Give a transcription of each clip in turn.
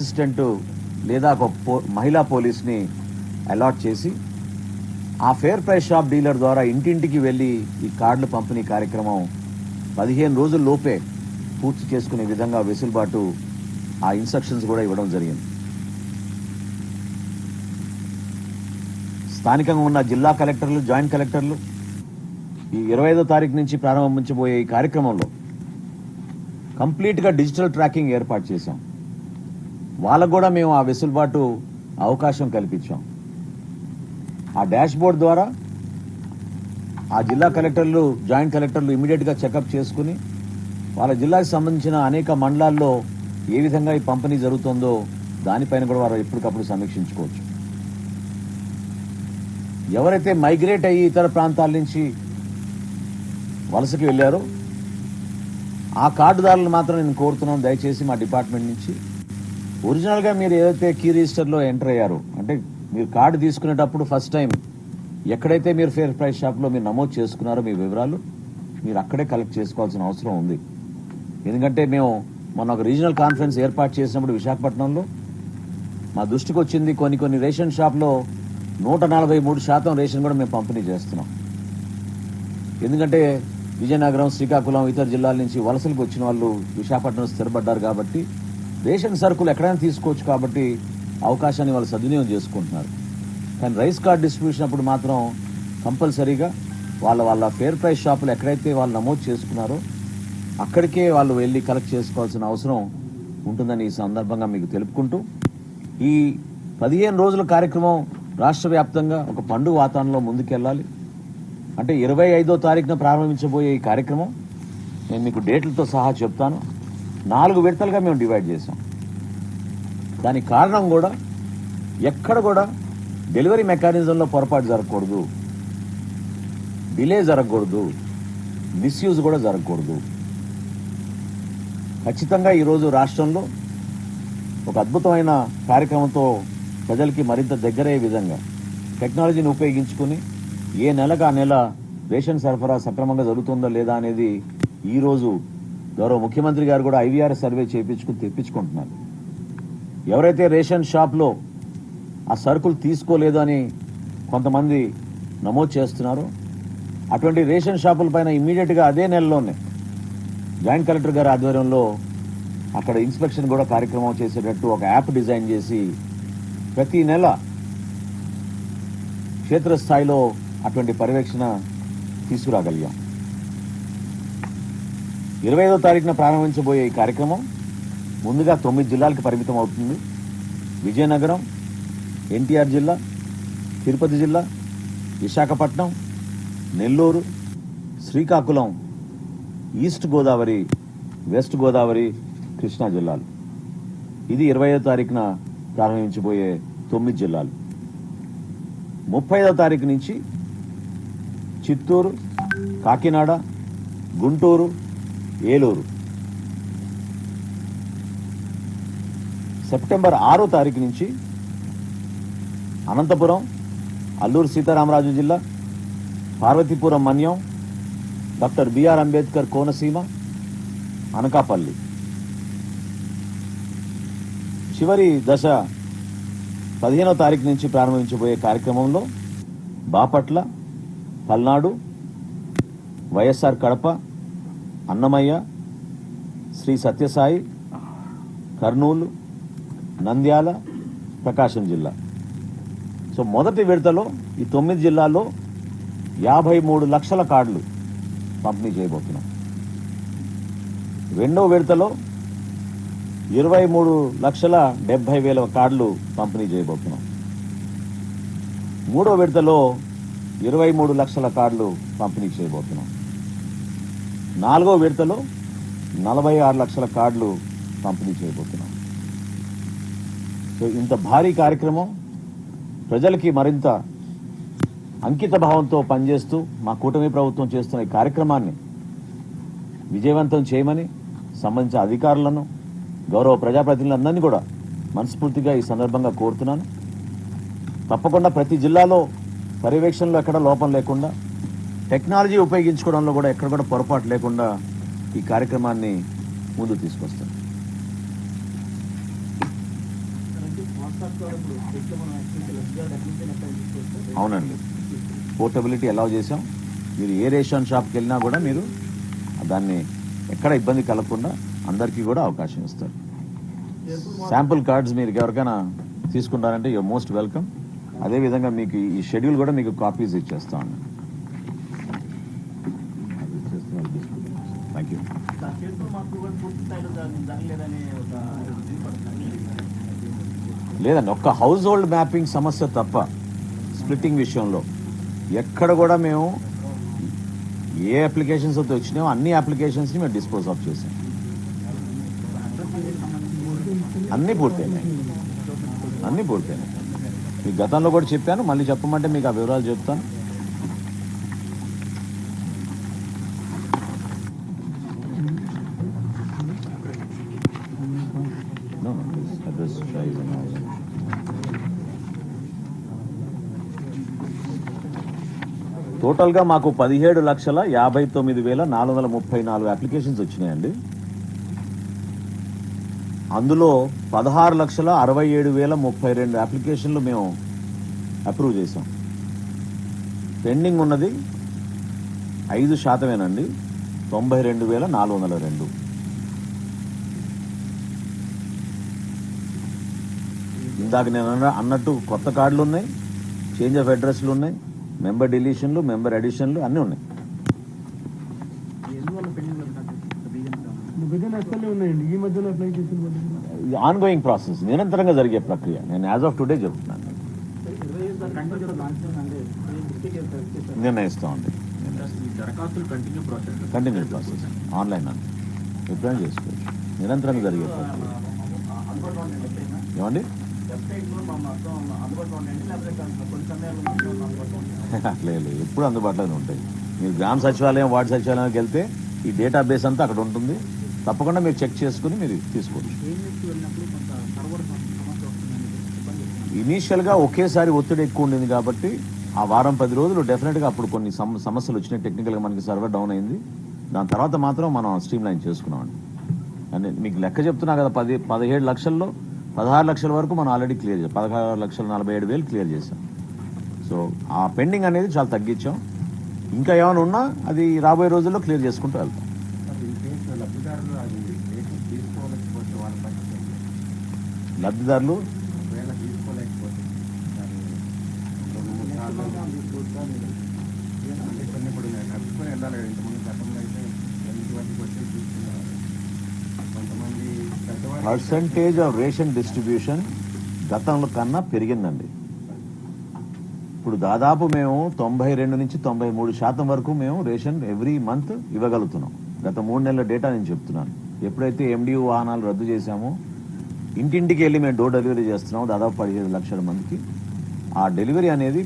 Assistant లేదా ఒక పో- మహిళా పోలీస్ని అలాట్ చేసి ఆ ఫేర్ ప్రైస్ షాప్ డీలర్ ద్వారా ఇంటింటికి వెళ్ళి ఈ కార్డులు పంపిణీ కార్యక్రమం పదిహేను రోజుల లోపే పూర్తి చేసుకునే విధంగా వెసులుబాటు ఆ ఇన్స్ట్రక్షన్స్ కూడా ఇవ్వడం జరిగింది. స్థానికంగా ఉన్న జిల్లా కలెక్టర్లు జాయింట్ కలెక్టర్లు ఈ ఇరవై ఐదో తారీఖు నుంచి ప్రారంభించబోయే ఈ కార్యక్రమంలో కంప్లీట్గా డిజిటల్ ట్రాకింగ్ ఏర్పాటు చేశాం. వాళ్ళకు కూడా మేము ఆ వెసులుబాటు అవకాశం కల్పించాం. ఆ డాష్ బోర్డ్ ద్వారా ఆ జిల్లా కలెక్టర్లు జాయింట్ కలెక్టర్లు ఇమీడియట్గా చెకప్ చేసుకుని వాళ్ళ జిల్లాకు సంబంధించిన అనేక మండలాల్లో ఏ విధంగా ఈ పంపిణీ జరుగుతుందో దానిపైన కూడా వారు ఎప్పటికప్పుడు సమీక్షించుకోవచ్చు. ఎవరైతే మైగ్రేట్ అయ్యి ఇతర ప్రాంతాల నుంచి వలసకి వెళ్ళారో ఆ కార్డుదారులను మాత్రం నేను కోరుతున్నాను. దయచేసి మా డిపార్ట్మెంట్ నుంచి ఒరిజినల్గా మీరు ఏదైతే కీ రిజిస్టర్లో ఎంటర్ అయ్యారు అంటే మీరు కార్డు తీసుకునేటప్పుడు ఫస్ట్ టైం ఎక్కడైతే మీరు ఫేర్ ప్రైస్ షాప్లో మీరు నమోదు చేసుకున్నారో మీ వివరాలు మీరు అక్కడే కలెక్ట్ చేసుకోవాల్సిన అవసరం ఉంది. ఎందుకంటే మేము మొన్న ఒక రీజనల్ కాన్ఫరెన్స్ ఏర్పాటు చేసినప్పుడు విశాఖపట్నంలో మా దృష్టికి వచ్చింది కొన్ని కొన్ని రేషన్ షాప్లో నూట నలభై మూడు శాతం రేషన్ కూడా మేము పంపిణీ చేస్తున్నాం. ఎందుకంటే విజయనగరం శ్రీకాకుళం ఇతర జిల్లాల నుంచి వలసలకు వచ్చిన వాళ్ళు విశాఖపట్నం స్థిరపడ్డారు కాబట్టి రేషన్ సరుకులు ఎక్కడైనా తీసుకోవచ్చు కాబట్టి అవకాశాన్ని వాళ్ళు సద్వినియోగం చేసుకుంటున్నారు. కానీ రైస్ కార్డ్ డిస్ట్రిబ్యూషన్ అప్పుడు మాత్రం కంపల్సరీగా వాళ్ళ వాళ్ళ ఫేర్ ప్రైస్ షాపులు ఎక్కడైతే వాళ్ళు నమోదు చేసుకున్నారో అక్కడికే వాళ్ళు వెళ్ళి కలెక్ట్ చేసుకోవాల్సిన అవసరం ఉంటుందని ఈ సందర్భంగా మీకు తెలుపుకుంటూ ఈ పదిహేను రోజుల కార్యక్రమం రాష్ట్ర వ్యాప్తంగా ఒక పండుగ వాతావరణంలో ముందుకెళ్ళాలి. అంటే ఇరవై ఐదో తారీఖున ప్రారంభించబోయే ఈ కార్యక్రమం నేను మీకు డేట్లతో సహా చెప్తాను. నాలుగు విడతలుగా మేము డివైడ్ చేసాం దానికి కారణం కూడా ఎక్కడ కూడా డెలివరీ మెకానిజంలో పొరపాటు జరగకూడదు. డిలే జరగకూడదు. మిస్యూజ్ కూడా జరగకూడదు. ఖచ్చితంగా ఈరోజు రాష్ట్రంలో ఒక అద్భుతమైన కార్యక్రమంతో ప్రజలకి మరింత దగ్గరయ్యే విధంగా టెక్నాలజీని ఉపయోగించుకుని ఏ నెలకు ఆ నెల రేషన్ సరఫరా సక్రమంగా జరుగుతుందో లేదా అనేది ఈరోజు గౌరవ ముఖ్యమంత్రి గారు కూడా ఐవీఆర్ సర్వే చేయించుకుని తెప్పించుకుంటున్నారు. ఎవరైతే రేషన్ షాప్లో ఆ సరుకులు తీసుకోలేదు అని కొంతమంది నమోదు చేస్తున్నారో అటువంటి రేషన్ షాపుల పైన ఇమీడియట్గా అదే నెలలోనే జాయింట్ కలెక్టర్ గారి ఆధ్వర్యంలో అక్కడ ఇన్స్పెక్షన్ కూడా కార్యక్రమం చేసేటట్టు ఒక యాప్ డిజైన్ చేసి ప్రతి నెల క్షేత్రస్థాయిలో అటువంటి పర్యవేక్షణ తీసుకురాగలిగాం. ఇరవై ఐదో తారీఖున ప్రారంభించబోయే ఈ కార్యక్రమం ముందుగా తొమ్మిది జిల్లాలకు పరిమితం అవుతుంది. విజయనగరం ఎన్టీఆర్ జిల్లా తిరుపతి జిల్లా విశాఖపట్నం నెల్లూరు శ్రీకాకుళం ఈస్ట్ గోదావరి వెస్ట్ గోదావరి కృష్ణా జిల్లాలు. ఇది ఇరవై ఐదో తారీఖున ప్రారంభించబోయే తొమ్మిది జిల్లాలు. ముప్పై ఐదో తారీఖు నుంచి చిత్తూరు కాకినాడ గుంటూరు ఏలూరు. సెప్టెంబర్ ఆరో తారీఖు నుంచి అనంతపురం అల్లూరు సీతారామరాజు జిల్లా Parvathipuram Manyam doctor B R Ambedkar Konaseema Anakapalli. చివరి దశ పదిహేనో తారీఖు నుంచి ప్రారంభించబోయే కార్యక్రమంలో బాపట్ల పల్నాడు వైఎస్ఆర్ కడప అన్నమయ్య శ్రీ సత్యసాయి కర్నూలు నంద్యాల ప్రకాశం జిల్లా. సో మొదటి విడతలో ఈ తొమ్మిది జిల్లాల్లో యాభై మూడు లక్షల కార్డులు పంపిణీ చేయబోతున్నాం. రెండో విడతలో ఇరవై మూడు లక్షల డెబ్బై వేల కార్డులు పంపిణీ చేయబోతున్నాం. మూడో విడతలో ఇరవై మూడు లక్షల కార్డులు పంపిణీ చేయబోతున్నాం. నాలుగో విడతలో నలభై ఆరు లక్షల కార్డులు పంపిణీ చేయబోతున్నాం. సో ఇంత భారీ కార్యక్రమం ప్రజలకి మరింత అంకిత భావంతో పనిచేస్తూ మా కూటమి ప్రభుత్వం చేస్తున్న ఈ కార్యక్రమాన్ని విజయవంతం చేయమని సంబంధించిన అధికారులను గౌరవ ప్రజాప్రతినిధులందరినీ కూడా మనస్ఫూర్తిగా ఈ సందర్భంగా కోరుతున్నాను. తప్పకుండా ప్రతి జిల్లాలో పర్యవేక్షణలో ఎక్కడ లోపం లేకుండా టెక్నాలజీ ఉపయోగించుకోవడంలో కూడా ఎక్కడ కూడా పొరపాటు లేకుండా ఈ కార్యక్రమాన్ని ముందు తీసుకొస్తాను. అవునండి. పోర్టబిలిటీ అలౌ చేసాం మీరు ఏ రేషన్ షాప్కి వెళ్ళినా కూడా మీరు దాన్ని ఎక్కడ ఇబ్బంది కలగకుండా అందరికీ కూడా అవకాశం ఇస్తారు. శాంపుల్ కార్డ్స్ మీరు ఎవరికైనా తీసుకుంటారంటే యూర్ మోస్ట్ వెల్కమ్. అదేవిధంగా మీకు ఈ షెడ్యూల్ కూడా మీకు కాపీస్ ఇచ్చేస్తామండి ఉన్నాను యూ లేదండి ఒక్క హౌస్ హోల్డ్ మ్యాపింగ్ సమస్య తప్ప స్ప్లిట్టింగ్ విషయంలో. ఎక్కడ కూడా మేము ఏ అప్లికేషన్స్ అయితే వచ్చినాయో అన్ని అప్లికేషన్స్ని మేము డిస్పోజ్ ఆఫ్ చేసాం. అన్నీ పూర్తయినాయి. అన్నీ పూర్తయినాయి. మీకు గతంలో కూడా చెప్పాను మళ్ళీ చెప్పమంటే మీకు ఆ వివరాలు చెప్తాను. టోటల్గా మాకు పదిహేడు లక్షల యాభై తొమ్మిది వేల నాలుగు వందల ముప్పై నాలుగు అప్లికేషన్స్ వచ్చినాయండి. అందులో పదహారు లక్షల అరవై ఏడు వేల ముప్పై రెండు అప్లికేషన్లు మేము అప్రూవ్ చేసాం పెండింగ్ ఉన్నది ఐదు శాతమేనండి. తొంభై రెండు వేల నాలుగు వందల రెండు. ఇందాక నేను అన్నట్టు కొత్త కార్డులు ఉన్నాయి చేంజ్ ఆఫ్ అడ్రస్లు ఉన్నాయి. మెంబర్ డిలీషన్లు మెంబర్ అడిషన్లు అన్నీ ఉన్నాయి ఆన్ గోయింగ్ ప్రాసెస్ నిరంతరంగా జరిగే ప్రక్రియ నేను యాజ్ ఆఫ్ టుడే చెప్తున్నాను నిర్ణయిస్తామండి దరఖాస్తులు continue process continue process online అండి ఎప్పుడైనా చేసుకోవచ్చు నిరంతరంగా జరిగే ప్రక్రియ ఏమండి లేదు ఎప్పుడు అందుబాటులోనే ఉంటాయి. మీరు గ్రామ సచివాలయం వార్డు సచివాలయంకి వెళ్తే ఈ డేటా బేస్ అంతా అక్కడ ఉంటుంది. తప్పకుండా మీరు చెక్ చేసుకుని మీరు తీసుకోవచ్చు. ఇనీషియల్గా ఒకేసారి ఒత్తిడి ఎక్కువ ఉండింది కాబట్టి ఆ వారం పది రోజులు డెఫినెట్గా అప్పుడు కొన్ని సమ- సమస్యలు వచ్చినాయి. టెక్నికల్గా మనకి సర్వర్ డౌన్ అయింది. దాని తర్వాత మాత్రం మనం స్ట్రీమ్ లైన్ చేసుకున్నామండి. అంటే మీకు లెక్క చెప్తున్నా కదా పది పదిహేడు లక్షల్లో పదహారు లక్షల వరకు మనం ఆల్రెడీ క్లియర్ చేసాం పదహారు లక్షల నలభై ఏడు వేలు క్లియర్ చేసాం సో ఆ పెండింగ్ అనేది చాలా తగ్గించాం ఇంకా ఏమైనా ఉన్నా అది రాబోయే రోజుల్లో క్లియర్ చేసుకుంటూ వెళ్తాం లబ్ధిదారులు కొన్ని ఇప్పుడు నడుచుకొని వెళ్ళాలి కదా గతంలో అయితే ఎనిమిది వచ్చి తీసుకున్నారు పర్సంటేజ్ ఆఫ్ రేషన్ డిస్ట్రిబ్యూషన్ గతంలో కన్నా పెరిగిందండి. ఇప్పుడు దాదాపు మేము తొంభై రెండు నుంచి తొంభై మూడు శాతం వరకు మేము రేషన్ ఎవ్రీ మంత్ ఇవ్వగలుగుతున్నాం. గత మూడు నెలల డేటా నేను చెప్తున్నాను. ఎప్పుడైతే ఎండియూ వాహనాలు రద్దు చేశామో ఇంటింటికి వెళ్ళి మేము డోర్ డెలివరీ చేస్తున్నాం దాదాపు పదిహేను లక్షల మందికి. ఆ డెలివరీ అనేది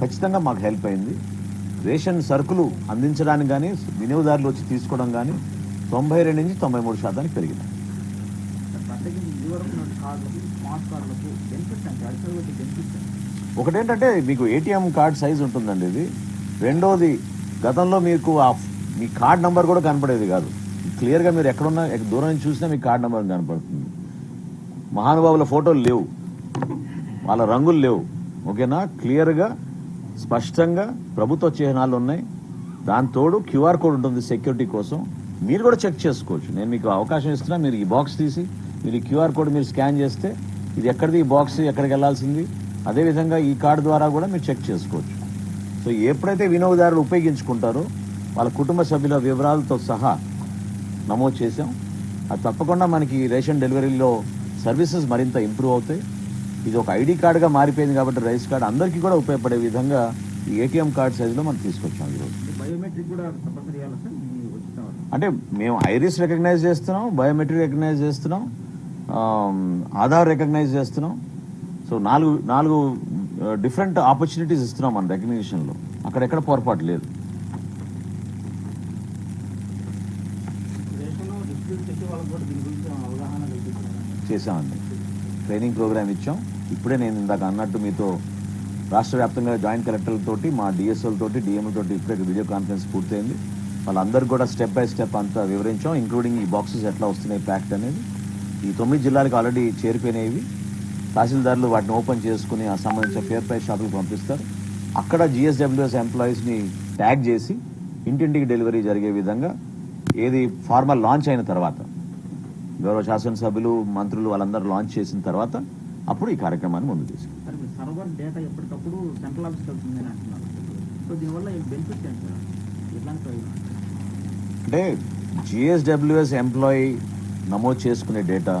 ఖచ్చితంగా మాకు హెల్ప్ అయింది. రేషన్ సరుకులు అందించడానికి కానీ వినియోగదారులు వచ్చి తీసుకోవడం కానీ తొంభై రెండు నుంచి తొంభై మూడు శాతానికి పెరిగింది. ఒకటేంటంటే మీకు ఏటీఎం కార్డ్ సైజ్ ఉంటుందండి ఇది. రెండోది గతంలో మీకు ఆ మీ కార్డ్ నంబర్ కూడా కనపడేది కాదు. క్లియర్గా మీరు ఎక్కడున్నా ఎక్క- దూరం నుంచి చూసినా మీ కార్డ్ నంబర్ కనపడుతుంది. మహానుభావుల ఫోటోలు లేవు. వాళ్ళ రంగులు లేవు. ఓకేనా? క్లియర్గా స్పష్టంగా ప్రభుత్వ చిహ్నాలు ఉన్నాయి. దాని తోడు క్యూఆర్ కోడ్ ఉంటుంది సెక్యూరిటీ కోసం. మీరు కూడా చెక్ చేసుకోవచ్చు. నేను మీకు అవకాశం ఇస్తున్నా మీరు ఈ బాక్స్ తీసి మీరు ఈ క్యూఆర్ కోడ్ మీరు స్కాన్ చేస్తే ఇది ఎక్కడిది ఈ బాక్స్ ఎక్కడికి వెళ్ళాల్సింది అదేవిధంగా ఈ కార్డు ద్వారా కూడా మీరు చెక్ చేసుకోవచ్చు. సో ఎప్పుడైతే వినియోగదారులు ఉపయోగించుకుంటారో వాళ్ళ కుటుంబ సభ్యుల వివరాలతో సహా నమోదు చేసాం అది తప్పకుండా మనకి రేషన్ డెలివరీలో సర్వీసెస్ మరింత ఇంప్రూవ్ అవుతాయి. ఇది ఒక ఐడి కార్డుగా మారిపోయింది కాబట్టి రైస్ కార్డు అందరికీ కూడా ఉపయోగపడే విధంగా ఈ ఏటీఎం కార్డ్ సైజులో మనం తీసుకొచ్చాం ఈరోజు. బయోమెట్రిక్ కూడా తప్పనిసరి చేయాలి సార్ మీ వచ్చిన వాళ్ళు అంటే మేము ఐరిస్ రికగ్నైజ్ చేస్తున్నాం బయోమెట్రిక్ రికగ్నైజ్ చేస్తున్నాం ఆధార్ రికగ్నైజ్ చేస్తున్నాం. సో నాలుగు నాలుగు డిఫరెంట్ ఆపర్చునిటీస్ ఇస్తున్నాం మన రికగ్నిషన్లో. అక్కడెక్కడ పొరపాటు లేదు. చేసామండి ట్రైనింగ్ ప్రోగ్రామ్ ఇచ్చాం. ఇప్పుడే నేను ఇందాక అన్నట్టు మీతో రాష్ట్ర వ్యాప్తంగా జాయింట్ కలెక్టర్లతోటి మా డిఎస్ఓలతోటి డిఎంలతోటి ఇప్పుడే వీడియో కాన్ఫరెన్స్ పూర్తయింది. వాళ్ళందరికీ కూడా స్టెప్ బై స్టెప్ అంతా వివరించాం ఇంక్లూడింగ్ ఈ బాక్సెస్ ఎట్లా వస్తున్నాయి ప్యాక్ట్ అనేది. ఈ తొమ్మిది జిల్లాలకు ఆల్రెడీ చేరిపోయినవి తహసీల్దార్లు వాటిని ఓపెన్ చేసుకుని ఆ సంబంధించిన ఫేర్ ప్రైస్ షాపులకు పంపిస్తారు. అక్కడ జిఎస్డబ్ల్యూఎస్ ఎంప్లాయీస్ని ట్యాగ్ చేసి ఇంటింటికి డెలివరీ జరిగే విధంగా ఏది ఫార్మల్ లాంచ్ అయిన తర్వాత గౌరవ శాసనసభ్యులు మంత్రులు వాళ్ళందరూ లాంచ్ చేసిన తర్వాత అప్పుడు ఈ కార్యక్రమాన్ని ముందు తీసుకుంటారు. సర్వర్ డేటా ఎప్పటికప్పుడు సెంట్రల్ ఆఫీస్కి అంటున్నారు. సో దీనివల్ల ఏంటి? సార్ ఎట్లాంటి ప్రయోజనం? అంటే G S W S employee నమోదు చేసుకునే data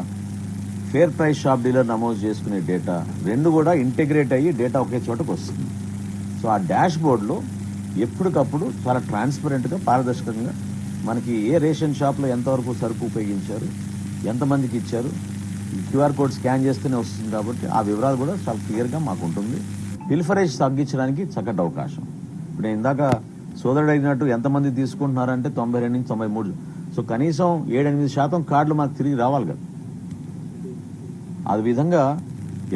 fair price shop dealer నమోదు చేసుకునే డేటా రెండు కూడా ఇంటిగ్రేట్ అయ్యి డేటా ఒకే చోటకు వస్తుంది. సో ఆ డాష్ బోర్డ్లో ఎప్పటికప్పుడు చాలా ట్రాన్స్పరెంట్గా పారదర్శకంగా మనకి ఏ రేషన్ షాప్లో ఎంతవరకు సరుకు ఉపయోగించారు ఎంతమందికి ఇచ్చారు క్యూఆర్ కోడ్ స్కాన్ చేస్తేనే వస్తుంది కాబట్టి ఆ వివరాలు కూడా చాలా క్లియర్గా మాకు ఉంటుంది పిల్ఫరేజ్ తగ్గించడానికి చక్కటి అవకాశం. ఇప్పుడు నేను ఇందాక సోదరుడు అడిగినట్టు ఎంతమంది తీసుకుంటున్నారంటే తొంభై రెండు నుంచి తొంభై మూడు సో కనీసం ఏడెనిమిది శాతం కార్డులు మాకు తిరిగి రావాలి కదా. ఆ విధంగా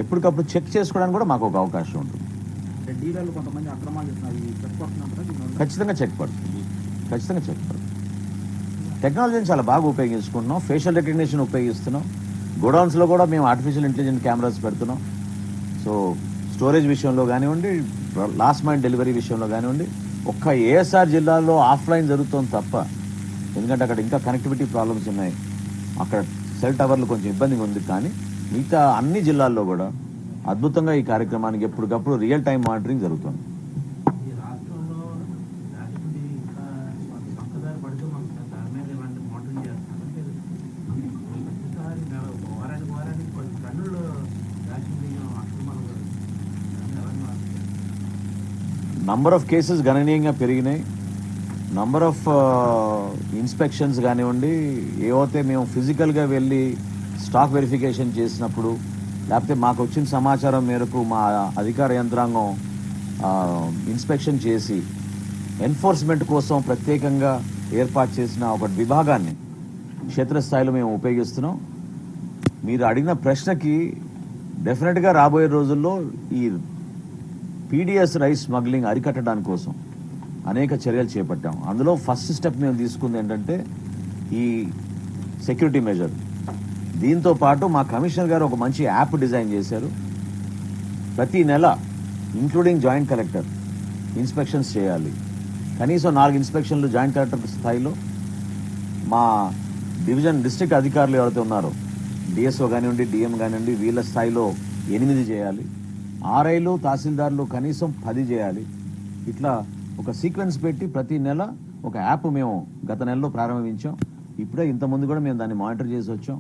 ఎప్పటికప్పుడు చెక్ చేసుకోవడానికి కూడా మాకు ఒక అవకాశం ఉంటుంది. ఖచ్చితంగా చెక్ పడుతుంది. ఖచ్చితంగా చెక్ పడుతుంది. టెక్నాలజీని చాలా బాగా ఉపయోగించుకుంటున్నాం. Facial recognition ఉపయోగిస్తున్నాం. గోడౌన్స్లో కూడా మేము ఆర్టిఫిషియల్ ఇంటెలిజెంట్ కెమెరాస్ పెడుతున్నాం. సో స్టోరేజ్ విషయంలో కానివ్వండి లాస్ట్ మైండ్ డెలివరీ విషయంలో కానివ్వండి ఒక్క ఏఎస్ఆర్ జిల్లాలో ఆఫ్లైన్ జరుగుతోంది తప్ప ఎందుకంటే అక్కడ ఇంకా కనెక్టివిటీ ప్రాబ్లమ్స్ ఉన్నాయి. అక్కడ సెల్ టవర్లు కొంచెం ఇబ్బందిగా ఉంది కానీ మిగతా అన్ని జిల్లాల్లో కూడా అద్భుతంగా ఈ కార్యక్రమానికి ఎప్పటికప్పుడు రియల్ టైం మానిటరింగ్ జరుగుతుంది ఈ రాష్ట్రంలో రాష్ట్రపతి ఇంకా పక్కదారి పడుతూ మనకు దాని మీద ఇలాంటి మోడల్ చేస్తున్నారు ప్రతిసారి నెల వారానికి వారానికి కొన్ని టన్నులు రేషన్ బియ్యం అక్రమాలు దాన్ని ఎలా మార్చారు? నంబర్ ఆఫ్ కేసెస్ గణనీయంగా పెరిగినాయి. నంబర్ ఆఫ్ ఇన్స్పెక్షన్స్ కానివ్వండి ఏవైతే మేము ఫిజికల్గా వెళ్ళి స్టాక్ వెరిఫికేషన్ చేసినప్పుడు లేకపోతే మాకు వచ్చిన సమాచారం మేరకు మా అధికార యంత్రాంగం ఇన్స్పెక్షన్ చేసి ఎన్ఫోర్స్మెంట్ కోసం ప్రత్యేకంగా ఏర్పాటు చేసిన ఒక విభాగాన్ని క్షేత్రస్థాయిలో మేము ఉపయోగిస్తున్నాం. మీరు అడిగిన ప్రశ్నకి డెఫినెట్గా రాబోయే రోజుల్లో ఈ పీడిఎస్ రైస్ స్మగ్లింగ్ అరికట్టడానికి కోసం అనేక చర్యలు చేపట్టాం. అందులో ఫస్ట్ స్టెప్ మేము తీసుకుంది ఏంటంటే ఈ సెక్యూరిటీ మెజర్ దీంతో పాటు మా కమిషనర్ గారు ఒక మంచి యాప్ డిజైన్ చేశారు. ప్రతి నెల ఇంక్లూడింగ్ జాయింట్ కలెక్టర్ ఇన్స్పెక్షన్స్ చేయాలి. కనీసం నాలుగు ఇన్స్పెక్షన్లు జాయింట్ కలెక్టర్ స్థాయిలో. మా డివిజన్ డిస్ట్రిక్ట్ అధికారులు ఎవరైతే ఉన్నారో డిఎస్ఓ కానివ్వండి డిఎం కానివ్వండి వీళ్ళ స్థాయిలో ఎనిమిది చేయాలి. ఆర్ఐలు తహసీల్దార్లు కనీసం పది చేయాలి. ఇట్లా ఒక సీక్వెన్స్ పెట్టి ప్రతి నెల ఒక యాప్ మేము గత నెలలో ప్రారంభించాం. ఇప్పుడే ఇంతకుముందు కూడా మేము దాన్ని మానిటర్ చేసి వచ్చాం.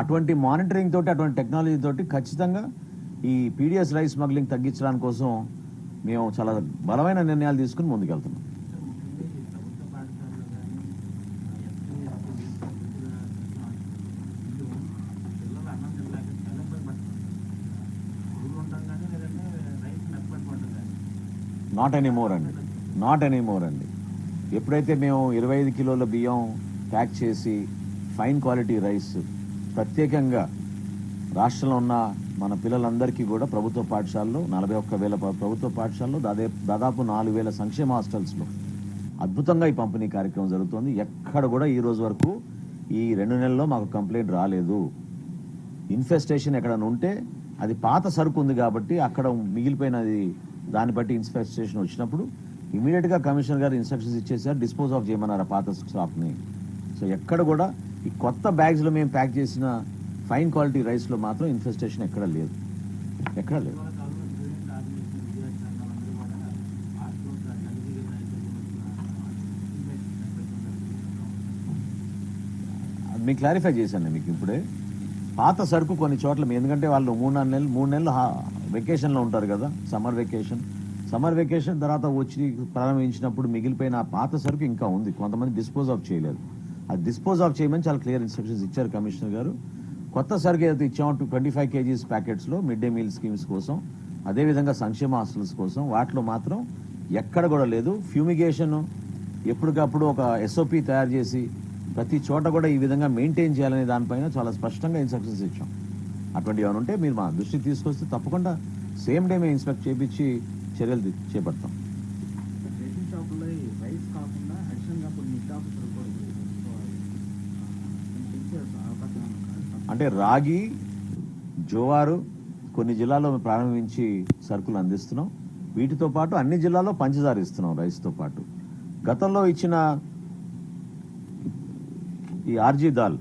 అటువంటి మానిటరింగ్ తోటి అటువంటి టెక్నాలజీ తోటి ఖచ్చితంగా ఈ పీడిఎస్ రైస్ స్మగ్లింగ్ తగ్గించడానికి కోసం మేము చాలా బలమైన నిర్ణయాలు తీసుకుని ముందుకెళ్తున్నాం ముఖ్యంగా ఈ ప్రభుత్వ పాఠశాలలో కానీ ఎస్సీ పిల్లలు అన్నం తినలేక చాలా ఇబ్బంది పడుతున్నారు స్కూల్ ఉంటాం కానీ లేదంటే రైస్ మెత్తపడిపోవడం కానీ నాట్ ఎనీ మోర్ అండి. నాట్ ఎనీ మోర్ అండి. ఎప్పుడైతే మేము ఇరవై ఐదు కిలోల బియ్యం ప్యాక్ చేసి ఫైన్ క్వాలిటీ రైస్ ప్రత్యేకంగా రాష్ట్రంలో ఉన్న మన పిల్లలందరికీ కూడా ప్రభుత్వ పాఠశాలలో నలభై ఒక్క వేల ప్రభుత్వ పాఠశాలలో దాదాపు దాదాపు నాలుగు వేల సంక్షేమ హాస్టల్స్లో అద్భుతంగా ఈ పంపిణీ కార్యక్రమం జరుగుతోంది. ఎక్కడ కూడా ఈ రోజు వరకు ఈ రెండు నెలల్లో మాకు కంప్లైంట్ రాలేదు. ఇన్ఫెస్టేషన్ ఎక్కడైనా ఉంటే అది పాత సరుకు ఉంది కాబట్టి అక్కడ మిగిలిపోయినది దాన్ని బట్టి ఇన్ఫెస్టేషన్ వచ్చినప్పుడు ఇమీడియట్గా కమిషనర్ గారు ఇన్స్ట్రక్షన్స్ ఇచ్చేసారు డిస్పోజ్ ఆఫ్ చేయమన్నారు పాత స్టాక్ని సో ఎక్కడ కూడా ఈ కొత్త బ్యాగ్స్లో మేము ప్యాక్ చేసిన ఫైన్ క్వాలిటీ రైస్లో మాత్రం ఇన్ఫెస్టేషన్ ఎక్కడ లేదు. ఎక్కడ లేదు. మీకు క్లారిఫై చేశాను మీకు ఇప్పుడే. పాత సరుకు కొన్ని చోట్ల ఎందుకంటే వాళ్ళు మూడు నాలుగు నెలలు మూడు నెలలు వెకేషన్లో ఉంటారు కదా సమ్మర్ వెకేషన్ సమ్మర్ వెకేషన్ తర్వాత వచ్చి ప్రారంభించినప్పుడు మిగిలిపోయిన ఆ పాత సరుకు ఇంకా ఉంది. కొంతమంది డిస్పోజ్ ఆఫ్ చేయలేదు అది డిస్పోజ్ ఆఫ్ చేయమని చాలా క్లియర్ ఇన్స్ట్రక్షన్స్ ఇచ్చారు కమిషనర్ గారు. కొత్త సరుకు ఏదైతే ఇచ్చామో ట్వంటీ ఫైవ్ కేజీస్ ప్యాకెట్స్లో మిడ్ డే మీల్ స్కీమ్స్ కోసం అదేవిధంగా సంక్షేమ హాస్టల్స్ కోసం వాటిలో మాత్రం ఎక్కడ కూడా లేదు. ఫ్యూమిగేషన్ ఎప్పటికప్పుడు ఒక ఎస్ఓపి తయారు చేసి ప్రతి చోట కూడా ఈ విధంగా మెయింటైన్ చేయాలనే దానిపైన చాలా స్పష్టంగా ఇన్స్ట్రక్షన్స్ ఇచ్చాం. అటువంటి ఏమైనా ఉంటే మీరు మా దృష్టికి తీసుకొస్తే తప్పకుండా సేమ్ డే మేము ఇన్స్పెక్ట్ చేపించి చర్యలు చేపడతాం. అంటే రాగి జోవారు కొన్ని జిల్లాల్లో మేము ప్రారంభించి సరుకులు అందిస్తున్నాం. వీటితో పాటు అన్ని జిల్లాల్లో పంచదార ఇస్తున్నాం రైస్తో పాటు. గతంలో ఇచ్చిన ఈ ఆర్జీ దాల్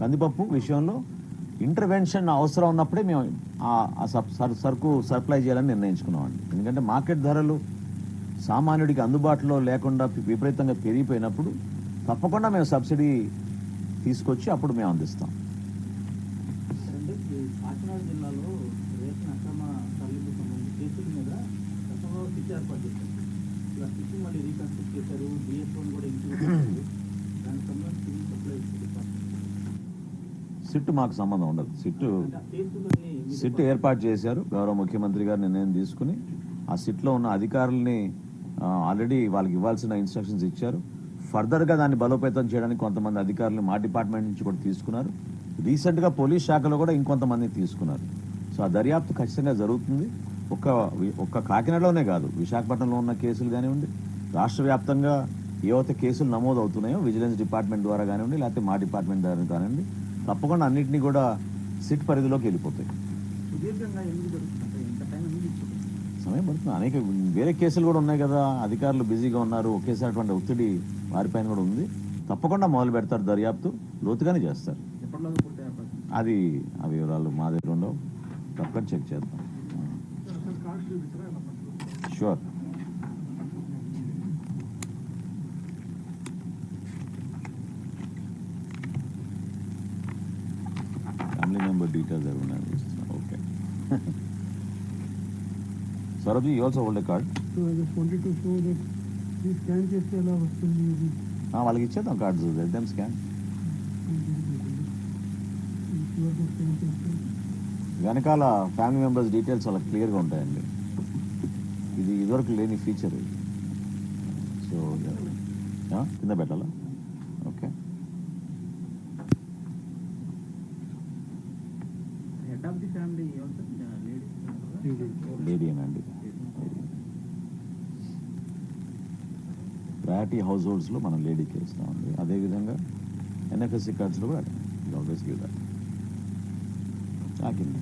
కందిపప్పు విషయంలో ఇంటర్వెన్షన్ అవసరం ఉన్నప్పుడే మేము ఆ- సబ్- సరుకు సప్లై చేయాలని నిర్ణయించుకున్నామండి. ఎందుకంటే మార్కెట్ ధరలు సామాన్యుడికి అందుబాటులో లేకుండా విపరీతంగా పెరిగిపోయినప్పుడు తప్పకుండా మేము సబ్సిడీ తీసుకొచ్చి అప్పుడు మేము అందిస్తాం. జిల్లాలో ఏర్పాటు చేశారు. మళ్ళీ రీకన్స్ట్రక్ట్ చేశారు. డిఎస్ఓని కూడా చేశారు దానికి సంబంధించి సివిల్ సప్లైస్ డిపార్ట్మెంట్ సిట్టు మాకు సంబంధం ఉండదు. సిట్టు అంటే ఆ కేసులన్నీ మీ సిట్ ఏర్పాటు చేశారు. గౌరవ ముఖ్యమంత్రి గారు నిర్ణయం తీసుకుని ఆ సిట్లో ఉన్న అధికారుల్ని ఆల్రెడీ వాళ్ళకి ఇవ్వాల్సిన ఇన్స్ట్రక్షన్స్ ఇచ్చారు. ఫర్దర్గా దాన్ని బలోపేతం చేయడానికి కొంతమంది అధికారులు మా డిపార్ట్మెంట్ నుంచి కూడా తీసుకున్నారు. రీసెంట్గా పోలీస్ శాఖలో కూడా ఇంకొంతమంది తీసుకున్నారు. సో ఆ దర్యాప్తు ఖచ్చితంగా జరుగుతుంది. ఒక్క ఒక్క కాకినాడలోనే కాదు విశాఖపట్నంలో ఉన్న కేసులు కానివ్వండి రాష్ట్ర వ్యాప్తంగా ఏవైతే కేసులు నమోదు అవుతున్నాయో విజిలెన్స్ డిపార్ట్మెంట్ ద్వారా కానివ్వండి లేకపోతే మా డిపార్ట్మెంట్ ద్వారా కానివ్వండి తప్పకుండా అన్నింటినీ కూడా సిట్ పరిధిలోకి వెళ్ళిపోతాయి. సమయం పడుతుంది. అనేక వేరే కేసులు కూడా ఉన్నాయి కదా. అధికారులు బిజీగా ఉన్నారు. ఒకేసారి ఒత్తిడి వారిపైన కూడా ఉంది. తప్పకుండా మొదలు పెడతారు దర్యాప్తు. లోతుగానే చేస్తారు. అది ఆ వివరాలు మా దగ్గర ఉండవు. తప్పకుండా చెక్ చేద్దాం. షూర్ ఫ్యామిలీ మెంబర్ డీటెయిల్స్ ఏమైనా okay Saurabh you also hold card so I just wanted to show that ఈ స్కాన్ చేస్తే ఎలా వస్తుంది ఇది? వాళ్ళకి ఇచ్చేద్దాం కార్డ్స్ దెమ్ స్కాన్ వెనకాల ఫ్యామిలీ మెంబర్స్ డీటెయిల్స్ చాలా క్లియర్గా ఉంటాయండి. ఇది ఇదివరకు లేని ఫీచర్ సో కింద పెట్టాలా okay head of the family ఎవరు సార్ లేడీస్ లేడీ అనండి ప్రయారిటీ హౌస్ హోల్డ్స్లో మనం లేడీకి ఇస్తామండి అదేవిధంగా ఎన్ఎఫ్ఎస్సి కార్డ్స్లో కూడా ఆల్వేస్ గివ్ దాట్ కింద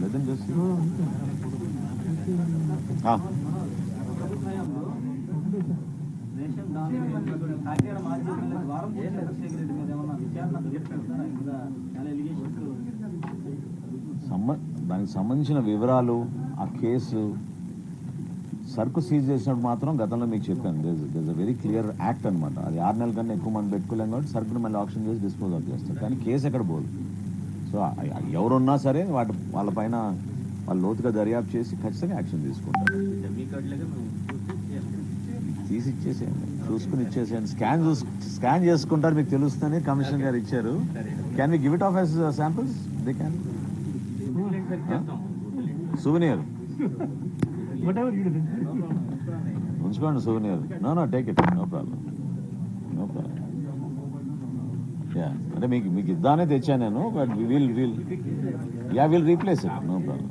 లేదని చేసి రేషన్ దాని కాకినాడ మాజీ ఎమ్మెల్యే ద్వారం చంద్రశేఖర్ రెడ్డి మీద ఏమన్నా విచారణ జరుగుతుందా చాలా ఎలిగేషన్స్ దానికి సంబంధించిన వివరాలు ఆ కేసు సరుకు సీజ్ చేసినప్పుడు మాత్రం గతంలో మీకు చెప్పాను. This a very clear act అనమాట అది ఆరు నెలల కన్నా ఎక్కువ మంది పెట్టుకోలేం కాబట్టి సరుకును మళ్ళీ ఆప్షన్ చేసి డిస్పోజ్ అవుట్ చేస్తారు. కానీ కేసు ఎక్కడ పోదు. సో ఎవరున్నా సరే వాటి వాళ్ళపైన వాళ్ళు లోతుగా దర్యాప్తు చేసి ఖచ్చితంగా యాక్షన్ తీసుకుంటారు డమ్మీ కార్డులుగా మేము చూసి చేస్తాం. తీసి ఇచ్చేసేయండి. చూసుకుని ఇచ్చేసేయండి. స్కాన్ చూసు స్కాన్ చేసుకుంటారు మీకు తెలుస్తుందని కమిషనర్ గారు ఇచ్చారు. Can we give it off as samples they can souvenir ఉంచుకోండి souvenir no no take it no problem no problem ya అంటే మీకు మీకు ఇద్దానే తెచ్చాను నేను but will will ya will replace it no problem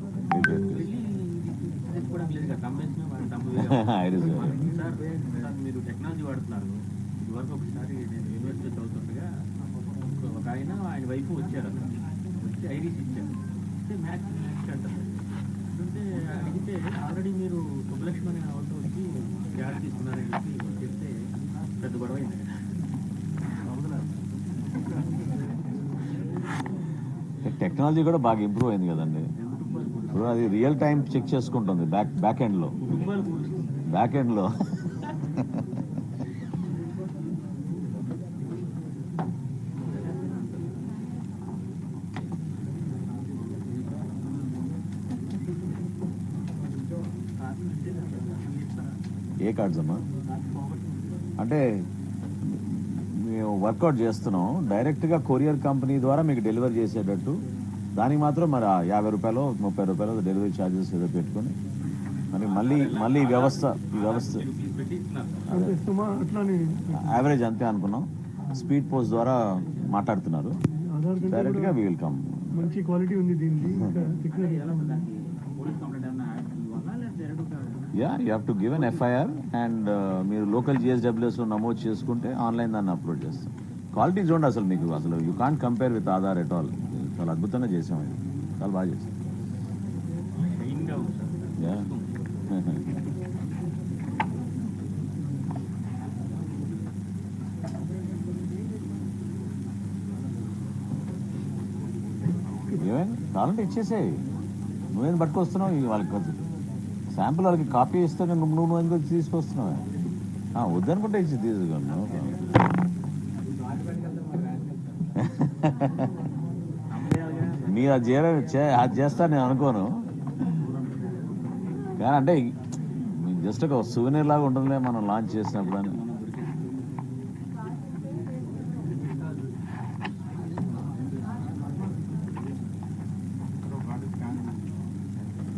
sir మీరు టెక్నాలజీ వాడుతున్నారు. ఇదివరకు ఒకసారి నేను యూనివర్సిటీ చదువుతుండగా ఒక- ఆయన ఆయన వైపు వచ్చారు అక్కడ. వచ్చి ఐరీస్ ఇచ్చారు. అంటే మ్యాచ్ మ్యాచ్ అంటారు. అంటే అడిగితే ఆల్రెడీ మీరు సుబ్బలక్ష్మి అనే ఆవిడతో వచ్చి యాడ్ తీసుకున్నారని చెప్పి చెప్తే పెద్ద గొడవ అయింది టెక్నాలజీ కూడా బాగా ఇంప్రూవ్ అయింది కదండి. ఇప్పుడు అది రియల్ టైం చెక్ చేసుకుంటుంది బ్యాక్ బ్యాక్ ఎండ్లో బ్యాక్ ఎండ్లో కార్డ్స్ అమ్మా అంటే మేము వర్కౌట్ చేస్తున్నాం. డైరెక్ట్గా కొరియర్ కంపెనీ ద్వారా మీకు డెలివరీ చేసేటట్టు. దానికి మాత్రం మరి ఆ యాభై రూపాయలు ముప్పై రూపాయలు డెలివరీ ఛార్జెస్ ఏదో పెట్టుకొని. మరి మళ్ళీ మళ్ళీ వ్యవస్థ ఈ వ్యవస్థ. యావరేజ్ అంతే అనుకున్నాం. స్పీడ్ పోస్ట్ ద్వారా మాట్లాడుతున్నారు. డైరెక్ట్గా వీ విల్ కమ్. మంచి క్వాలిటీ ఉంది దీనికి ఇంకా టెక్నాలజీ ఎలా ఉంది దానికి పోలీస్ కంప్లైంట్ ఏమన్నా యాడ్ ఇవ్వాలా లేదా direct ya you have to give an FIR and మీరు లోకల్ జిఎస్డబ్ల్యూఎస్లో నమోదు చేసుకుంటే ఆన్లైన్ దాన్ని అప్లోడ్ చేస్తాం. క్వాలిటీ చూడండి అసలు మీకు అసలు you can't compare with Aadhaar at all చాలా అద్భుతంగా చేసాం ఇది. చాలా బాగా చేసాం యా ఏమైంది? కావాలంటే ఇచ్చేసేయి. నువ్వేం పట్టుకొస్తున్నావు? వాళ్ళకి వాళ్ళకి శాంపుల్ వాళ్ళకి కాపీ ఇస్తే నేను నువ్వు నువ్వు ఎందుకు వచ్చి తీసుకొస్తున్నావు? వద్దనుకుంటే ఇచ్చి తీసుకోండి మీరు అది చేయడం చే- అది చేస్తాను నేను అనుకోను. కానీ అంటే జస్ట్ ఒక సువెనీర్ లాగా ఉంటుందిలే మనం లాంచ్ చేసినప్పుడు అని.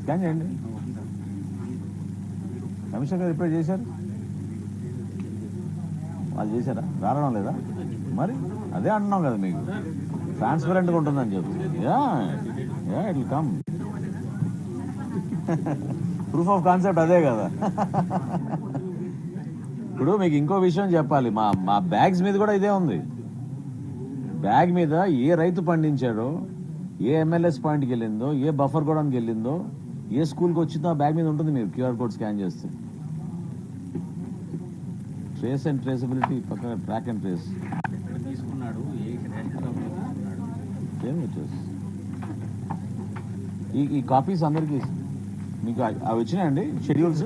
స్కాన్ చేయండి. కమిషన్ గారు ఇప్పుడే చేశారు? వాళ్ళు చేశారా? రావడం లేదా? మరి అదే అంటున్నాం కదా మీకు. ట్రాన్స్పరెంట్గా ఉంటుందని చెప్పి. Ya ya it come proof of concept అదే కదా. ఇప్పుడు మీకు ఇంకో విషయం చెప్పాలి. మా మా బ్యాగ్స్ మీద కూడా ఇదే ఉంది. బ్యాగ్ మీద ఏ రైతు పండించాడో ఏ ఎంఎల్ఎస్ పాయింట్కి వెళ్ళిందో ఏ బఫర్ గోడానికి వెళ్ళిందో ఏ స్కూల్కి వచ్చిందో ఆ బ్యాగ్ మీద ఉంటుంది మీరు క్యూఆర్ కోడ్ స్కాన్ చేస్తే. ట్రేస్ అండ్ ట్రేసబిలిటీ పక్కన ట్రాక్ అండ్ ట్రేస్. తీసుకున్నాడు ఏ వచ్చేసి ఈ ఈ కాపీస్ అందరికీ మీకు అవి అవి వచ్చినాయండి? Schedules?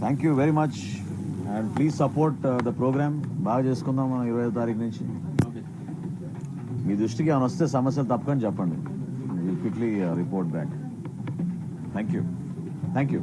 Thank you very much and please support the programme బాగా చేసుకుందాం మనం ఇరవై తారీఖు నుంచి. మీ దృష్టికి ఏమైనా వస్తే సమస్యలు తప్పకుండా చెప్పండి. Quickly report back thank you thank you